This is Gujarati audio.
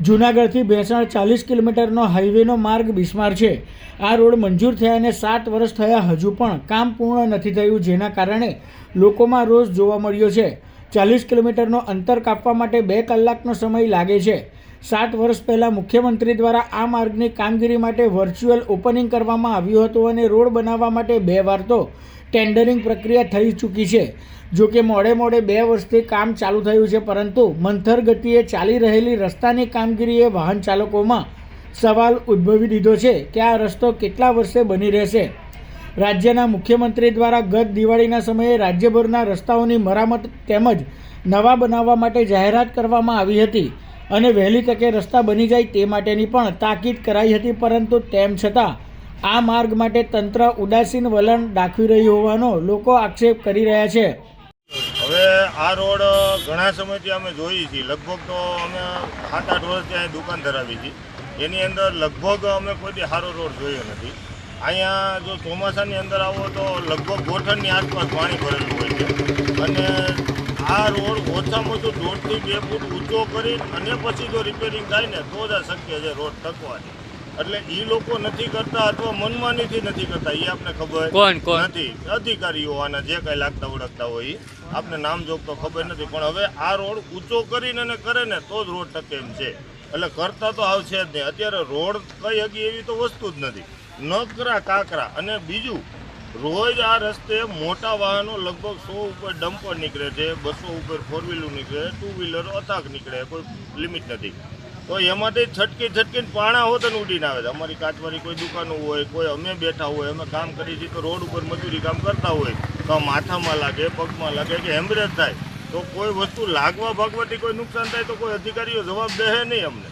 જૂનાગઢથી ભેસાણ ચાલીસ કિલોમીટરનો હાઈવેનો માર્ગ બિસ્માર છે. આ રોડ મંજૂર થયાને સાત વર્ષ થયા હજુ પણ કામ પૂર્ણ નથી થયું, જેના કારણે લોકોમાં રોષ જોવા મળ્યો છે. ચાલીસ કિલોમીટરનો અંતર કાપવા માટે બે કલાકનો સમય લાગે છે. સાત વર્ષ પહેલાં મુખ્યમંત્રી દ્વારા આ માર્ગની કામગીરી માટે વર્ચ્યુઅલ ઓપનિંગ કરવામાં આવ્યું હતું અને રોડ બનાવવા માટે બે વાર તો ટેન્ડરિંગ પ્રક્રિયા થઈ ચૂકી છે. જો કે મોડે મોડે બે વર્ષથી કામ ચાલુ થયું છે, પરંતુ મંથર ગતિએ ચાલી રહેલી રસ્તાની કામગીરીએ વાહન ચાલકોમાં સવાલ ઉદ્ભવી દીધો છે કે આ રસ્તો કેટલા વર્ષે બની રહેશે. રાજ્યના મુખ્યમંત્રી દ્વારા ગત દિવાળીના સમયે રાજ્યભરના રસ્તાઓની મરામત તેમજ નવા બનાવવા માટે જાહેરાત કરવામાં આવી હતી અને વહેલી તકે રસ્તા બની જાય તે માટેની પણ તાકીદ કરાઈ હતી, પરંતુ તેમ છતાં આ માર્ગ માટે તંત્ર ઉદાસીન વલણ દાખવી રહ્યું હોવાનો લોકો આક્ષેપ કરી રહ્યા છે. હવે આ રોડ ઘણા સમયથી અમે જોઈએ છીએ. લગભગ તો અમે સાત આઠ વર્ષથી અહીં દુકાન ધરાવી હતી એની અંદર લગભગ અમે કોઈથી સારો રોડ જોયો નથી. અહીંયા જો ચોમાસાની અંદર આવો તો લગભગ ગોઠણની આસપાસ પાણી ભરેલું હોય છે. અને આ રોડ ઓછામાં ઓછું દોઢથી બે ફૂટ ઊંચો કરી અને પછી જો રિપેરિંગ થાય ને તો જ આ શક્ય છે રોડ ટકવાની એટલે એ લોકો નથી કરતા અથવા મનમાનીથી નથી કરતા એ આપને ખબર કોણ કોણ? નથી. અધિકારીઓ આના જે કઈ લાગતા ઓળખતા હોય ઈ. આપને નામ જોગ તો ખબર નથી પણ હવે આ રોડ ઊંચો કરીને અને કરે ને તો જ રોડ ટકે એમ છે. એટલે કરતા તો આવશે જ નહીં. અત્યારે રોડ કઈ હકી એવી તો વસ્તુ જ નથી. નકરા કાકરા અને બીજું રોજ આ રસ્તે મોટા વાહનો લગભગ સો ઉપર ડમ્પર નીકળે છે બસો ઉપર ફોર વ્હીલર નીકળે ટુ વ્હીલર અથાક નીકળે કોઈ લિમિટ નથી. તો એમાંથી છટકી છટકીને પાણા હોત ને ઉડીને આવે છે. અમારી કાચવારી કોઈ દુકાનો હોય, કોઈ અમે બેઠા હોય, અમે કામ કરીએ છીએ તો રોડ ઉપર મજૂરી કામ કરતા હોય, તો માથામાં લાગે, પગમાં લાગે કે હેમરેજ થાય. તો કોઈ વસ્તુ લાગવા ભાગવાથી કોઈ નુકસાન થાય તો કોઈ અધિકારીઓ જવાબ દે નહીં અમને.